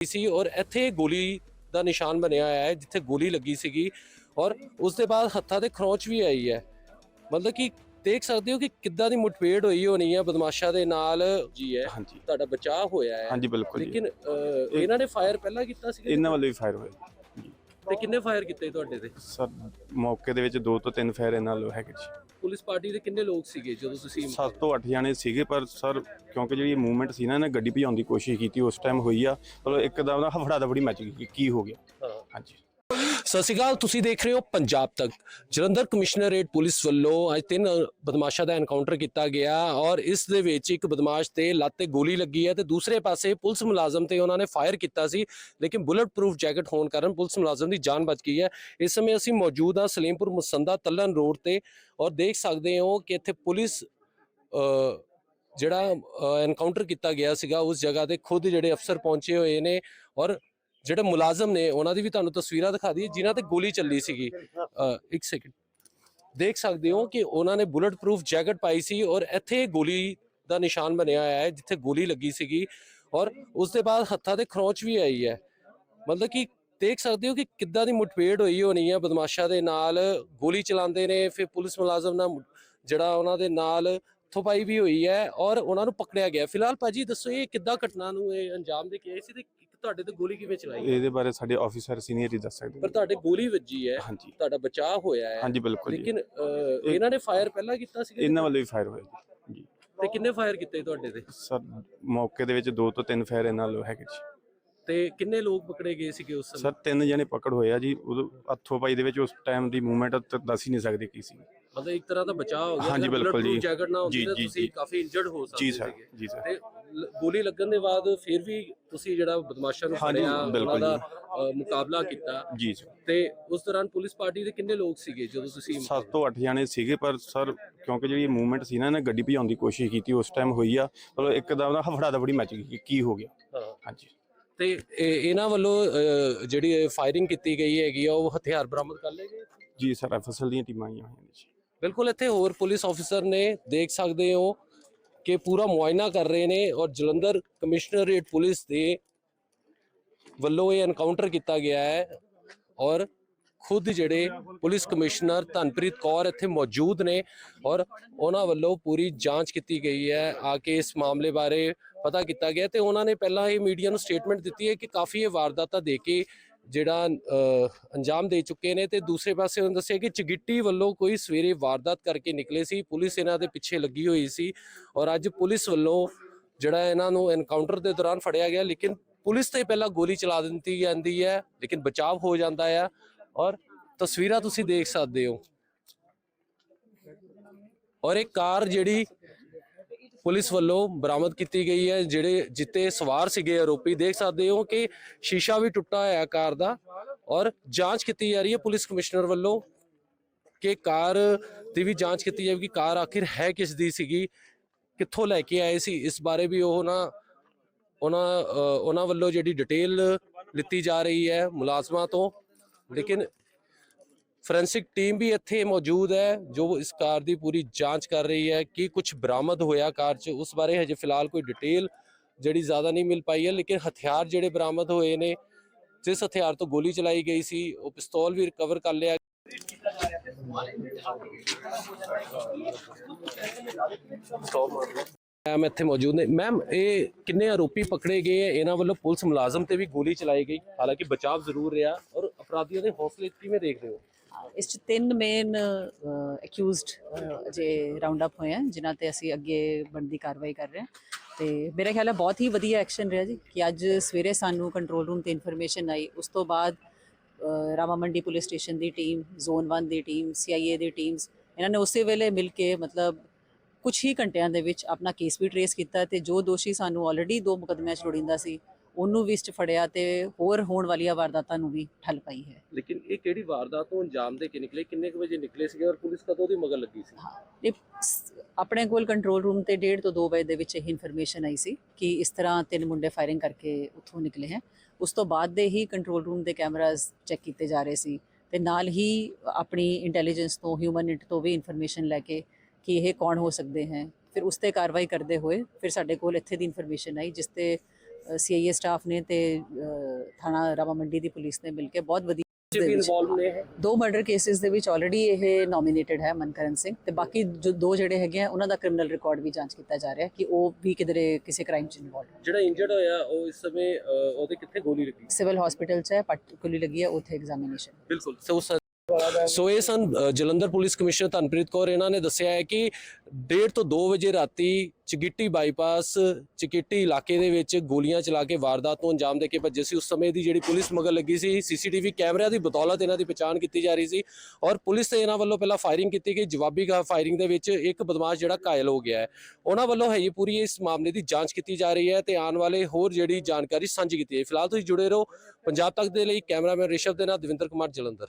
ਸੀ ਔਰ ਇੱਥੇ ਗੋਲੀ ਦਾ ਨਿਸ਼ਾਨ ਬਣਿਆ ਹੋਇਆ ਹੈ ਜਿੱਥੇ ਗੋਲੀ ਲੱਗੀ ਸੀਗੀ ਔਰ ਉਸ ਦੇ ਬਾਅਦ ਹੱਥਾਂ ਤੇ ਖਰੋਚ ਵੀ ਆਈ ਹੈ। ਮਤਲਬ ਕਿ ਦੇਖ ਸਕਦੇ ਹੋ ਕਿ ਕਿੱਦਾਂ ਦੀ ਮੁਠਭੇੜ ਹੋਈ ਹੋਣੀ ਹੈ ਬਦਮਾਸ਼ਾਂ ਦੇ ਨਾਲ ਜੀ ਹੈ ਤੁਹਾਡਾ ਬਚਾਅ ਹੋਇਆ ਹੈ। ਹਾਂਜੀ ਬਿਲਕੁਲ ਜੀ। ਲੇਕਿਨ ਅਹ, ਇਹਨਾਂ ਨੇ ਫਾਇਰ ਪਹਿਲਾਂ ਕੀਤਾ ਸੀ ਇਹਨਾਂ ਵੱਲੋਂ ਵੀ ਫਾਇਰ ਜੀ ਤੇ ਕਿੰਨੇ ਫਾਇਰ ਕੀਤੇ ਤੁਹਾਡੇ ਤੇ? ਸਰ ਮੌਕੇ ਦੇ ਵਿੱਚ ਦੋ ਤੋਂ ਤਿੰਨ ਫਾਇਰ ਇਹਨਾਂ ਵੱਲੋਂ ਹੈਗੇ ਜੀ। ਪੁਲਿਸ ਪਾਰਟੀ ਦੇ ਕਿੰਨੇ ਲੋਕ ਸੀਗੇ ਜਦੋਂ ਤੁਸੀਂ ਸੱਤ ਤੋਂ ਅੱਠ ਜਾਣੇ ਸੀਗੇ ਪਰ ਸਰ ਕਿਉਂਕਿ ਜਿਹੜੀ ਮੂਵਮੈਂਟ ਸੀ ਨਾ ਇਹਨੇ ਗੱਡੀ ਭਜਾਉਣ ਦੀ ਕੋਸ਼ਿਸ਼ ਕੀਤੀ ਉਸ ਟਾਈਮ ਹੋਈ ਆ। ਮਤਲਬ ਇੱਕਦਮ ਨਾ ਹਫੜਾ ਦਫੜੀ ਮਚ ਗਈ ਕਿ ਕੀ ਹੋ ਗਿਆ। ਹਾਂ। ਹਾਂਜੀ। ਸਤਿ ਸ਼੍ਰੀ ਅਕਾਲ, ਤੁਸੀਂ ਦੇਖ ਰਹੇ ਹੋ ਪੰਜਾਬ ਤੱਕ। ਜਲੰਧਰ ਕਮਿਸ਼ਨਰੇਟ ਪੁਲਿਸ ਵੱਲੋਂ ਅੱਜ ਤਿੰਨ ਬਦਮਾਸ਼ਾਂ ਦਾ ਐਨਕਾਊਂਟਰ ਕੀਤਾ ਗਿਆ ਔਰ ਇਸ ਦੇ ਵਿੱਚ ਇੱਕ ਬਦਮਾਸ਼ ਤੇ ਲੱਤ ਤੇ ਗੋਲੀ ਲੱਗੀ ਹੈ ਤੇ ਦੂਸਰੇ ਪਾਸੇ ਪੁਲਿਸ ਮੁਲਾਜ਼ਮ ਤੇ ਉਹਨਾਂ ਨੇ ਫਾਇਰ ਕੀਤਾ ਸੀ, ਲੇਕਿਨ ਬੁਲਟ ਪ੍ਰੂਫ ਜੈਕਟ ਹੋਣ ਕਾਰਨ ਪੁਲਿਸ ਮੁਲਾਜ਼ਮ ਦੀ ਜਾਨ ਬਚ ਗਈ ਹੈ। ਇਸ ਸਮੇਂ ਅਸੀਂ ਮੌਜੂਦ ਹਾਂ ਸਲੀਮਪੁਰ ਮੁਸੰਦਾ ਤੱਲਨ ਰੋਡ ਤੇ ਔਰ ਦੇਖ ਸਕਦੇ ਹੋ ਕਿ ਇੱਥੇ ਪੁਲਿਸ ਜਿਹੜਾ ਐਨਕਾਊਂਟਰ ਕੀਤਾ ਗਿਆ ਸੀਗਾ, ਉਸ ਜਗ੍ਹਾ ਤੇ ਖੁਦ ਜਿਹੜੇ ਅਫਸਰ ਪਹੁੰਚੇ ਹੋਏ ਨੇ ਔਰ ਜਿਹੜੇ ਮੁਲਾਜ਼ਮ ਨੇ, ਉਹਨਾਂ ਦੀ ਵੀ ਤੁਹਾਨੂੰ ਤਸਵੀਰਾਂ ਦਿਖਾ ਦਈਏ, ਜਿਨ੍ਹਾਂ ਤੇ ਗੋਲੀ ਚੱਲੀ ਸੀਗੀ। ਇੱਕ ਸੈਕਿੰਡ ਦੇਖ ਸਕਦੇ ਹੋ ਕਿ ਉਹਨਾਂ ਨੇ ਬੁਲਟ ਪ੍ਰੂਫ ਜੈਕਟ ਪਾਈ ਸੀ ਔਰ ਇੱਥੇ ਗੋਲੀ ਦਾ ਨਿਸ਼ਾਨ ਬਣਿਆ ਹੋਇਆ ਹੈ, ਜਿੱਥੇ ਗੋਲੀ ਲੱਗੀ ਸੀਗੀ ਔਰ ਉਸ ਦੇ ਬਾਅਦ ਹੱਥਾਂ ਤੇ ਖਰੋਚ ਵੀ ਆਈ ਹੈ। ਮਤਲਬ ਕਿ ਦੇਖ ਸਕਦੇ ਹੋ ਕਿ ਕਿੱਦਾਂ ਦੀ ਮੁਠਭੇੜ ਹੋਈ ਹੋਣੀ ਹੈ ਬਦਮਾਸ਼ਾਂ ਦੇ ਨਾਲ, ਗੋਲੀ ਚਲਾਉਂਦੇ ਨੇ, ਫਿਰ ਪੁਲਿਸ ਮੁਲਾਜ਼ਮ ਨਾਲ ਜਿਹੜਾ ਉਹਨਾਂ ਦੇ ਨਾਲ ਥੋਪਾਈ ਵੀ ਹੋਈ ਹੈ ਔਰ ਉਹਨਾਂ ਨੂੰ ਪਕੜਿਆ ਗਿਆ। ਫਿਲਹਾਲ ਭਾਜੀ ਦੱਸੋ, ਇਹ ਕਿੱਦਾਂ ਘਟਨਾ ਨੂੰ ਇਹ ਅੰਜਾਮ ਦੇ ਕੇ ਆਏ ਸੀ ਤੇ ਤੁਹਾਡੇ ਤੇ ਗੋਲੀ ਕਿਵੇਂ ਚਲਾਈ? ਇਹਦੇ ਬਾਰੇ ਸਾਡੇ ਆਫੀਸਰ ਸੀਨੀਅਰ ਹੀ ਦੱਸ ਸਕਦੇ ਪਰ ਨੇ। ਤੁਹਾਡੇ ਗੋਲੀ ਵੱਜੀ ਹੈ ਹਾਂਜੀ। ਤੁਹਾਡਾ ਬਚਾਅ ਹੋਇਆ ਹੈ। ਹਾਂਜੀ ਬਿਲਕੁਲ ਜੀ। ਲੇਕਿਨ ਅਹ, ਇਹਨਾਂ ਨੇ ਫਾਇਰ ਪਹਿਲਾਂ ਕੀਤਾ ਸੀ ਇਹਨਾਂ ਵੱਲੋਂ ਵੀ ਫਾਇਰ ਹੋਏ ਜੀ। ਜੀ। ਤੇ ਕਿੰਨੇ ਫਾਇਰ ਕੀਤੇ ਤੁਹਾਡੇ ਤੇ? ਸਰ ਮੌਕੇ ਦੇ ਵਿੱਚ ਦੋ ਤੋਂ ਤਿੰਨ ਫਾਇਰ ਇਹਨਾਂ ਵੱਲੋਂ ਹੈਗੇ ਜੀ। ਤੇ ਕਿੰਨੇ ਲੋਕ ਪਕੜੇ ਗਏ ਸੀਗੇ ਉਸ ਸਮੇਂ? ਸਰ ਤਿੰਨ ਜਣੇ ਪਕੜ ਹੋਏ ਆ ਜੀ। ਉਦੋਂ ਹੱਥੋਂ ਪਾਈ ਦੇ ਵਿੱਚ ਉਸ ਟਾਈਮ ਦੀ ਮੂਵਮੈਂਟ ਦੱਸ ਹੀ ਨਹੀਂ ਸਕਦੇ ਕੀ ਸੀ। ਮਤਲਬ ਇੱਕ ਤਰ੍ਹਾਂ ਦਾ ਬਚਾਅ ਹੋ ਗਿਆ ਹਾਂਜੀ, ਬਿਲਕੁਲ ਜੀ। ਜੈਕਟ ਨਾ ਹੁੰਦੀ ਜੀ, ਤਾਂ ਜੀ, ਤੁਸੀਂ ਜੀ। ਕਾਫੀ ਇੰਜਰਡ ਹੋ ਸਕਦੇ ਜੀ ਸਰ। ਸੀਗੇ। ਜੀ ਸਰ। ਤੇ ਗੋਲੀ ਲੱਗਣ ਦੇ ਬਾਅਦ ਫਿਰ ਵੀ ਤੁਸੀਂ ਜਿਹੜਾ ਬਦਮਾਸ਼ਾਂ ਨੂੰ ਹਾਂਜੀ, ਫੜਿਆ ਉਹਨਾਂ ਬਿਲਕੁਲ ਦਾ ਮੁਕਾਬਲਾ ਕੀਤਾ। ਜੀ ਸਰ ਤੇ ਉਸ ਦੌਰਾਨ ਪੁਲਿਸ ਪਾਰਟੀ ਦੇ ਕਿੰਨੇ ਲੋਕ ਸੀਗੇ ਜਦੋਂ ਤੁਸੀਂ ਸੱਤ ਤੋਂ ਅੱਠ ਜਾਣੇ ਸੀਗੇ ਪਰ ਸਰ ਕਿਉਂਕਿ ਜਿਹੜੀ ਮੂਵਮੈਂਟ ਸੀ ਨਾ ਇਹਨੇ ਗੱਡੀ ਭਜਾਉਣ ਦੀ ਕੋਸ਼ਿਸ਼ ਕੀਤੀ ਉਸ ਟਾਈਮ ਹੋਈ ਆ। ਮਤਲਬ ਇੱਕਦਮ ਨਾ ਹਫੜਾ ਦਫੜੀ ਮਚ ਗਈ ਕਿ ਕੀ ਹੋ ਗਿਆ। ਹਾਂ। ਹਾਂਜੀ। ਤੇ ਇਹ- ਇਹਨਾਂ ਵੱਲੋਂ ਜਿਹੜੀ ਫਾਇਰਿੰਗ ਕੀਤੀ ਗਈ ਹੈਗੀ ਆ ਉਹ ਹਥਿਆਰ ਬਰਾਮਦ ਕਰ ਲਏ ਗਏ? ਜੀ ਸਰ ਐਫਐਸਐਲ ਦੀਆਂ ਟੀਮਾਂ ਆਈਆਂ ਹੋਈਆਂ ਨੇ ਜੀ। ਬਿਲਕੁਲ ਇੱਥੇ ਹੋਰ ਪੁਲਿਸ ਆਫੀਸਰ ਨੇ ਦੇਖ ਸਕਦੇ ਹੋ ਕਿ ਪੂਰਾ ਮੁਆਇਨਾ ਕਰ ਰਹੇ ਨੇ ਔਰ ਜਲੰਧਰ ਕਮਿਸ਼ਨਰੇਟ ਪੁਲਿਸ ਦੇ ਵੱਲੋਂ ਇਹ ਐਨਕਾਊਂਟਰ ਕੀਤਾ ਗਿਆ ਹੈ ਔਰ ਖੁਦ ਜਿਹੜੇ ਪੁਲਿਸ ਕਮਿਸ਼ਨਰ ਧਨਪ੍ਰੀਤ ਕੌਰ ਇੱਥੇ ਮੌਜੂਦ ਨੇ ਔਰ ਉਹਨਾਂ ਵੱਲੋਂ ਪੂਰੀ ਜਾਂਚ ਕੀਤੀ ਗਈ ਹੈ, ਆ ਕੇ ਇਸ ਮਾਮਲੇ ਬਾਰੇ ਪਤਾ ਕੀਤਾ ਗਿਆ ਤੇ ਉਹਨਾਂ ਨੇ ਪਹਿਲਾਂ ਇਹ ਮੀਡੀਆ ਨੂੰ ਸਟੇਟਮੈਂਟ ਦਿੱਤੀ ਹੈ ਕਿ ਕਾਫੀ ਇਹ ਵਾਰਦਾਤਾਂ ਦੇ ਕੇ ਜਿਹੜਾ ਅੰਜਾਮ ਦੇ ਚੁੱਕੇ ਨੇ ਤੇ ਦੂਸਰੇ ਪਾਸੇ ਉਹਨਾਂ ਦੱਸਿਆ ਕਿ ਚਗਿੱਟੀ ਵੱਲੋਂ ਕੋਈ ਸਵੇਰੇ ਵਾਰਦਾਤ ਕਰਕੇ ਨਿਕਲੇ ਸੀ, ਪੁਲਿਸ ਇਹਨਾਂ ਦੇ ਪਿੱਛੇ ਲੱਗੀ ਹੋਈ ਸੀ ਔਰ ਅੱਜ ਪੁਲਿਸ ਵੱਲੋਂ ਜਿਹੜਾ ਇਹਨਾਂ ਨੂੰ ਐਨਕਾਊਂਟਰ ਦੇ ਦੌਰਾਨ ਫੜਿਆ ਗਿਆ, ਲੇਕਿਨ ਪੁਲਿਸ ਤੇ ਪਹਿਲਾਂ ਗੋਲੀ ਚਲਾ ਦਿੱਤੀ ਜਾਂਦੀ ਹੈ, ਲੇਕਿਨ ਬਚਾਅ ਹੋ ਜਾਂਦਾ ਹੈ ਔਰ ਤਸਵੀਰਾਂ ਤੁਸੀਂ ਦੇਖ ਸਕਦੇ ਹੋ। ਔਰ ਇਹ ਕਾਰ ਜਿਹੜੀ ਪੁਲਿਸ ਵੱਲੋਂ ਬਰਾਮਦ ਕੀਤੀ ਗਈ ਹੈ, ਜਿਹੜੇ ਜਿੱਤੇ ਸਵਾਰ ਸੀਗੇ ਆਰੋਪੀ, ਦੇਖ ਸਕਦੇ ਹੋ ਕਿ ਸ਼ੀਸ਼ਾ ਵੀ ਟੁੱਟਾ ਹੋਇਆ ਕਾਰ ਦਾ ਔਰ ਜਾਂਚ ਕੀਤੀ ਜਾ ਰਹੀ ਹੈ ਪੁਲਿਸ ਕਮਿਸ਼ਨਰ ਵੱਲੋਂ ਕਿ ਕਾਰ ਦੀ ਵੀ ਜਾਂਚ ਕੀਤੀ ਜਾਵੇਗੀ। ਕਾਰ ਆਖਿਰ ਹੈ ਕਿਸ ਦੀ ਸੀਗੀ? ਕਿੱਥੋਂ ਲੈ ਕੇ ਆਏ ਸੀ? ਇਸ ਬਾਰੇ ਵੀ ਉਹ ਨਾ, ਉਹਨਾਂ ਉਹਨਾਂ ਵੱਲੋਂ ਜਿਹੜੀ ਡਿਟੇਲ ਲਿੱਤੀ ਜਾ ਰਹੀ ਹੈ ਮੁਲਾਜ਼ਮਾਂ ਤੋਂ। ਲੇਕਿਨ ਫੋਰੈਂਸਿਕ ਟੀਮ ਵੀ ਇੱਥੇ ਮੌਜੂਦ ਹੈ, ਜੋ ਇਸ ਕਾਰ ਦੀ ਪੂਰੀ ਜਾਂਚ ਕਰ ਰਹੀ ਹੈ ਕਿ ਕੁਝ ਬਰਾਮਦ ਹੋਇਆ ਕਾਰ 'ਚ। ਉਸ ਬਾਰੇ ਹਜੇ ਫਿਲਹਾਲ ਕੋਈ ਡਿਟੇਲ ਜਿਹੜੀ ਜ਼ਿਆਦਾ ਨਹੀਂ ਮਿਲ ਪਾਈ ਹੈ, ਲੇਕਿਨ ਹਥਿਆਰ ਜਿਹੜੇ ਬਰਾਮਦ ਹੋਏ ਨੇ, ਜਿਸ ਹਥਿਆਰ ਤੋਂ ਗੋਲੀ ਚਲਾਈ ਗਈ ਸੀ, ਉਹ ਪਿਸਤੌਲ ਵੀ ਰਿਕਵਰ ਕਰ ਲਿਆ। ਮੈਮ ਇੱਥੇ ਮੌਜੂਦ ਨੇ। ਮੈਮ ਇਹ ਕਿੰਨੇ ਆਰੋਪੀ ਪਕੜੇ ਗਏ ਹੈ? ਇਹਨਾਂ ਵੱਲੋਂ ਪੁਲਿਸ ਮੁਲਾਜ਼ਮ ਤੇ ਵੀ ਗੋਲੀ ਚਲਾਈ ਗਈ। ਹਾਲਾਂਕਿ ਬਚਾਅ ਜ਼ਰੂਰ ਰਿਹਾ ਔਰ ਅਪਰਾਧੀਆਂ ਦੇ ਹੌਸਲੇ ਕਿਵੇਂ ਦੇਖਦੇ ਹੋ? ਇਸ ਚ ਤਿੰਨ ਮੇਨ ਅਕਿਊਜ਼ਡ ਜੇ ਰਾਉਂਡ ਅਪ ਹੋਏ ਆ ਜਿਨ੍ਹਾਂ ਤੇ ਅਸੀਂ ਅੱਗੇ ਬਣਦੀ ਕਾਰਵਾਈ ਕਰ ਰਹੇ ਹਾਂ ਤੇ ਮੇਰੇ ਖਿਆਲ ਹੈ ਬਹੁਤ ਹੀ ਵਧੀਆ ਐਕਸ਼ਨ ਰਿਹਾ ਜੀ ਕਿ ਅੱਜ ਸਵੇਰੇ ਸਾਨੂੰ ਕੰਟਰੋਲ ਰੂਮ ਤੇ ਇਨਫੋਰਮੇਸ਼ਨ ਆਈ। ਉਸ ਤੋਂ ਬਾਅਦ ਅ, ਰਾਮਾ ਮੰਡੀ ਪੁਲਿਸ ਸਟੇਸ਼ਨ ਦੀ ਟੀਮ ਜ਼ੋਨ 1 ਦੀ ਟੀਮ ਸੀਆਈਏ ਦੀ ਟੀਮਸ ਇਹਨਾਂ ਨੇ ਉਸੇ ਵੇਲੇ ਮਿਲ ਕੇ ਮਤਲਬ ਕੁਝ ਹੀ ਘੰਟਿਆਂ ਦੇ ਵਿੱਚ ਆਪਣਾ ਕੇਸ ਵੀ ਟਰੇਸ ਕੀਤਾ ਤੇ ਜੋ ਦੋਸ਼ੀ ਸਾਨੂੰ ਆਲਰੇਡੀ ਦੋ ਮੁਕਦਮਿਆਂ 'ਚ ਲੋੜੀਂਦਾ ਸੀ ਉਹਨੂੰ ਵੀ ਇਸ 'ਚ ਫੜਿਆ ਤੇ ਹੋਰ ਹੋਣ ਵਾਲੀਆਂ ਵਾਰਦਾਤਾਂ ਨੂੰ ਵੀ ਠੱਲ ਪਾਈ ਹੈ। ਲੇਕਿਨ ਇਹ ਕਿਹੜੀ ਵਾਰਦਾਤ ਤੋਂ ਅੰਜਾਮ ਦੇ ਕੇ ਨਿਕਲੇ? ਕਿੰਨੇ ਕੁ ਵਜੇ ਨਿਕਲੇ ਸੀਗੇ ਔਰ ਪੁਲਿਸ ਕਦੋਂ ਦੀ ਮਗਰ ਲੱਗੀ ਸੀ? ਹਾਂ ਇਹ ਆਪਣੇ ਕੋਲ ਕੰਟਰੋਲ ਰੂਮ ਤੇ 1.5 ਤੋਂ 2 ਵਜੇ ਦੇ ਵਿੱਚ ਇਹ ਇਨਫੋਰਮੇਸ਼ਨ ਆਈ ਸੀ ਕਿ ਇਸ ਤਰ੍ਹਾਂ ਤਿੰਨ ਮੁੰਡੇ ਫਾਇਰਿੰਗ ਕਰਕੇ ਉੱਥੋਂ ਨਿਕਲੇ ਹਨ ਉਸ ਤੋਂ ਬਾਅਦ ਦੇ ਹੀ ਕੰਟਰੋਲ ਰੂਮ ਦੇ ਕੈਮਰਾਜ਼ ਚੈੱਕ ਕੀਤੇ ਜਾ ਰਹੇ ਸੀ ਤੇ ਨਾਲ ਹੀ ਆਪਣੀ ਇੰਟੈਲੀਜੈਂਸ ਤੋਂ ਹਿਊਮਨ ਇੰਟ ਤੋਂ ਵੀ ਇਨਫੋਰਮੇਸ਼ਨ ਲੈ ਕੇ ਕਿ ਇਹ ਕੌਣ ਹੋ ਸਕਦੇ ਹਨ ਫਿਰ ਉਸ ਤੇ ਕਾਰਵਾਈ ਕਰਦੇ ਹੋਏ ਫਿਰ ਸਾਡੇ ਕੋਲ ਇੱਥੇ ਦੀ ਇਨਫੋਰਮੇਸ਼ਨ ਆਈ ਜਿਸ ਤੇ ਸੀਆਈਏ ਸਟਾਫ ਨੇ ਤੇ ਥਾਣਾ ਰਾਮਾ ਮੰਡੀ ਦੀ ਪੁਲਿਸ ਨੇ ਮਿਲ ਕੇ ਬਹੁਤ ਵਧੀਆ ਦੇ ਵਿੱਚ- ਇਨਵੋਲਵ ਨੇ ਇਹ? ਦੋ ਮਰਡਰ ਕੇਸਿਸ ਦੇ ਵਿੱਚ ਆਲਰੇਡੀ ਇਹ ਨੋਮੀਨੇਟਡ ਹੈ ਮਨਕਰਨ ਸਿੰਘ ਤੇ ਬਾਕੀ ਜੋ ਦੋ ਜਿਹੜੇ ਹੈਗੇ ਆ ਉਹਨਾਂ ਦਾ ਕ੍ਰਿਮੀਨਲ ਰਿਕਾਰਡ ਵੀ ਜਾਂਚ ਕੀਤਾ ਜਾ ਰਿਹਾ ਕਿ ਉਹ ਵੀ ਕਿਧਰੇ ਕਿਸੇ ਕ੍ਰਾਈਮ ਚ ਇਨਵੋਲਵ ਹੈ ਜਿਹੜਾ ਇੰਜਰਡ ਹੋਇਆ ਉਹ ਇਸ ਸਮੇਂ ਉਹਦੇ ਕਿੱਥੇ ਗੋਲੀ ਲੱਗੀ? ਸਿਵਲ ਹਸਪੀਟਲ ਚ ਹੈ ਪੱਟ ਗੋਲੀ ਲੱਗੀ ਹੈ ਉੱਥੇ ਐਗਜ਼ਾਮੀਨੇਸ਼ਨ ਬਿਲਕੁਲ। ਸੋ ਸੋ ਇਹ ਸਨ ਜਲੰਧਰ ਪੁਲਿਸ ਕਮਿਸ਼ਨਰ ਧਨਪ੍ਰੀਤ ਕੌਰ। ਇਹਨਾਂ ਨੇ ਦੱਸਿਆ ਹੈ ਕਿ 1:30 ਤੋਂ 2 ਵਜੇ ਰਾਤੀ ਚਗਿੱਟੀ ਬਾਈਪਾਸ, ਚਗਿੱਟੀ ਇਲਾਕੇ ਦੇ ਵਿੱਚ ਗੋਲੀਆਂ ਚਲਾ ਕੇ ਵਾਰਦਾਤ ਨੂੰ ਅੰਜਾਮ ਦੇ ਕੇ ਭੱਜੇ ਸੀ। ਉਸ ਸਮੇਂ ਦੀ ਜਿਹੜੀ ਪੁਲਿਸ ਮਗਰ ਲੱਗੀ ਸੀ, ਸੀਸੀਟੀਵੀ ਕੈਮਰਿਆਂ ਦੀ ਬਦੌਲਤ ਇਹਨਾਂ ਦੀ ਪਛਾਣ ਕੀਤੀ ਜਾ ਰਹੀ ਸੀ ਔਰ ਪੁਲਿਸ ਤੇ ਇਹਨਾਂ ਵੱਲੋਂ ਪਹਿਲਾਂ ਫਾਇਰਿੰਗ ਕੀਤੀ ਗਈ। ਜਵਾਬੀ ਫਾਇਰਿੰਗ ਦੇ ਵਿੱਚ ਇੱਕ ਬਦਮਾਸ਼ ਜਿਹੜਾ ਘਾਇਲ ਹੋ ਗਿਆ ਹੈ। ਉਹਨਾਂ ਵੱਲੋਂ ਹੈ ਇਹ ਪੂਰੀ ਇਸ ਮਾਮਲੇ ਦੀ ਜਾਂਚ ਕੀਤੀ ਜਾ ਰਹੀ ਹੈ ਤੇ ਆਉਣ ਵਾਲੇ ਹੋਰ ਜਿਹੜੀ ਜਾਣਕਾਰੀ ਸਾਂਝੀ ਕੀਤੀ ਹੈ। ਫਿਲਹਾਲ ਤੁਸੀਂ ਜੁੜੇ ਰਹੋ ਪੰਜਾਬ ਤੱਕ ਦੇ ਲਈ। ਕੈਮਰਾਮੈਨ ਰਿਸ਼ਵ ਦੇ ਨਾਲ ਦਵਿੰਦਰ ਕੁਮਾਰ, ਜਲੰਧਰ।